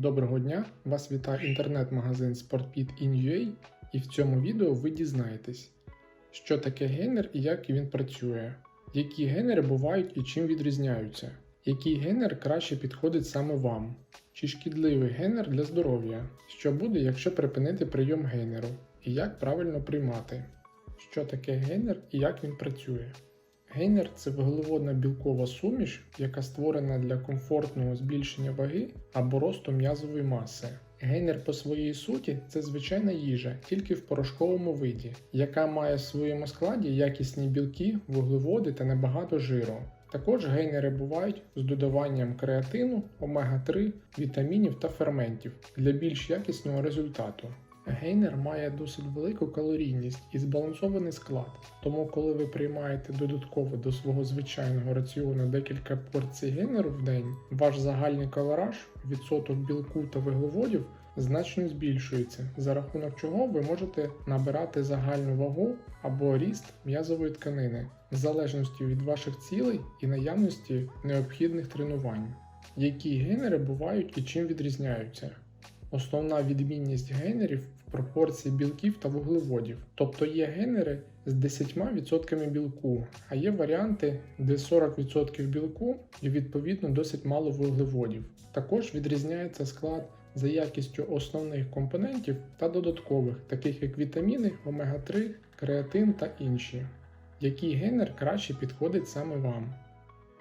Доброго дня! Вас вітає інтернет-магазин SportPit.in.ua і в цьому відео ви дізнаєтесь, що таке генер і як він працює, які генери бувають і чим відрізняються, який генер краще підходить саме вам, чи шкідливий генер для здоров'я, що буде, якщо припинити прийом генеру, і як правильно приймати, що таке генер і як він працює. Гейнер це вуглеводна білкова суміш, яка створена для комфортного збільшення ваги або росту м'язової маси. Гейнер по своїй суті це звичайна їжа, тільки в порошковому виді, яка має в своєму складі якісні білки, вуглеводи та небагато жиру. Також гейнери бувають з додаванням креатину, омега-3, вітамінів та ферментів для більш якісного результату. Гейнер має досить велику калорійність і збалансований склад, тому коли ви приймаєте додатково до свого звичайного раціону декілька порцій гейнеру в день, ваш загальний калораж, відсоток білку та вуглеводів значно збільшується, за рахунок чого ви можете набирати загальну вагу або ріст м'язової тканини, в залежності від ваших цілей і наявності необхідних тренувань. Які гейнери бувають і чим відрізняються? Основна відмінність гейнерів в пропорції білків та вуглеводів. Тобто є гейнери з 10% білку, а є варіанти, де 40% білку і відповідно досить мало вуглеводів. Також відрізняється склад за якістю основних компонентів та додаткових, таких як вітаміни, омега-3, креатин та інші. Який генер краще підходить саме вам?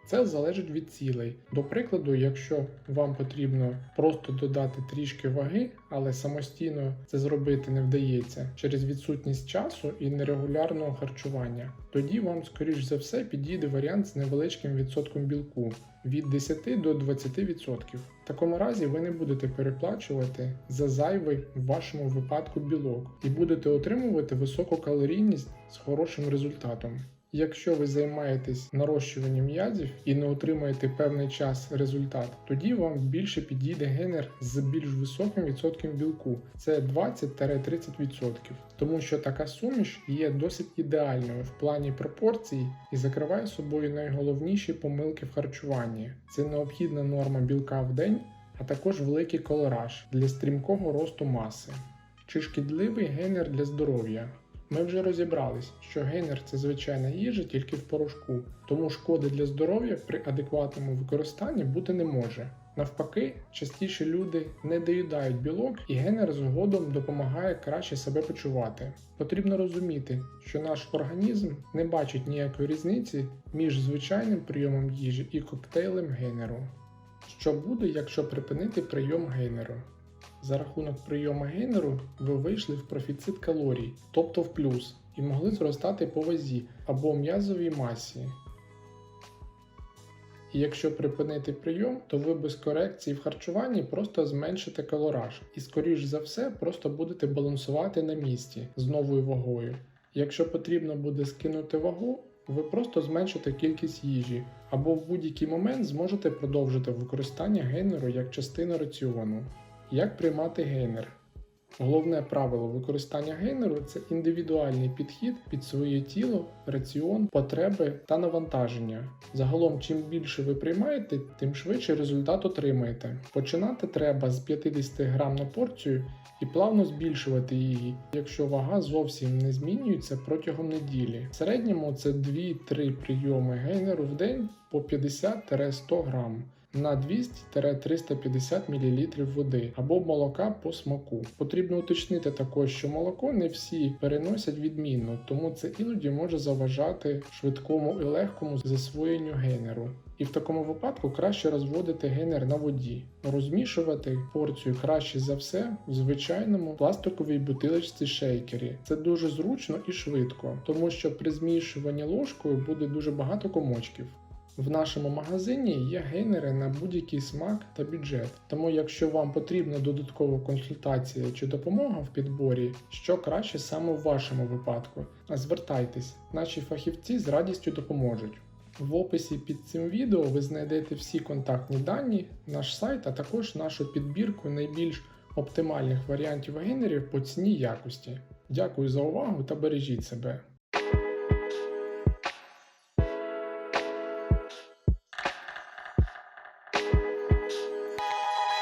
Це залежить від цілей. До прикладу, якщо вам потрібно просто додати трішки ваги, але самостійно це зробити не вдається через відсутність часу і нерегулярного харчування, тоді вам, скоріш за все, підійде варіант з невеличким відсотком білку від 10 до 20%. В такому разі ви не будете переплачувати за зайвий в вашому випадку білок і будете отримувати високу калорійність з хорошим результатом. Якщо ви займаєтесь нарощуванням м'язів і не отримаєте певний час результат, тоді вам більше підійде генер з більш високим відсотком білку, це 20-30%. Тому що така суміш є досить ідеальною в плані пропорцій і закриває собою найголовніші помилки в харчуванні. Це необхідна норма білка в день, а також великий колораж для стрімкого росту маси. Чи шкідливий генер для здоров'я? Ми вже розібрались, що гейнер це звичайна їжа тільки в порошку, тому шкоди для здоров'я при адекватному використанні бути не може. Навпаки, частіше люди не доїдають білок, і генер згодом допомагає краще себе почувати. Потрібно розуміти, що наш організм не бачить ніякої різниці між звичайним прийомом їжі і коктейлем гейнеру. Що буде, якщо припинити прийом гейнеру? За рахунок прийому гейнеру ви вийшли в профіцит калорій, тобто в плюс, і могли зростати по вазі або м'язовій масі. І якщо припинити прийом, то ви без корекції в харчуванні просто зменшите калораж і, скоріш за все, просто будете балансувати на місці з новою вагою. Якщо потрібно буде скинути вагу, ви просто зменшите кількість їжі, або в будь-який момент зможете продовжити використання гейнеру як частину раціону. Як приймати гейнер? Головне правило використання гейнеру це індивідуальний підхід під своє тіло, раціон, потреби та навантаження. Загалом, чим більше ви приймаєте, тим швидше результат отримаєте. Починати треба з 50 грам на порцію і плавно збільшувати її, якщо вага зовсім не змінюється протягом неділі. В середньому це 2-3 прийоми гейнеру в день по 50-100 грам на 200-350 мл води або молока по смаку. Потрібно уточнити також, що молоко не всі переносять відмінно, тому це іноді може заважати швидкому і легкому засвоєнню гейнеру. І в такому випадку краще розводити гейнер на воді, розмішувати порцію краще за все в звичайному пластиковій бутилочці шейкері. Це дуже зручно і швидко, тому що при змішуванні ложкою буде дуже багато комочків. В нашому магазині є гейнери на будь-який смак та бюджет. Тому, якщо вам потрібна додаткова консультація чи допомога в підборі, що краще саме в вашому випадку, звертайтесь, наші фахівці з радістю допоможуть. В описі під цим відео ви знайдете всі контактні дані, наш сайт, а також нашу підбірку найбільш оптимальних варіантів гейнерів по ціні якості. Дякую за увагу та бережіть себе!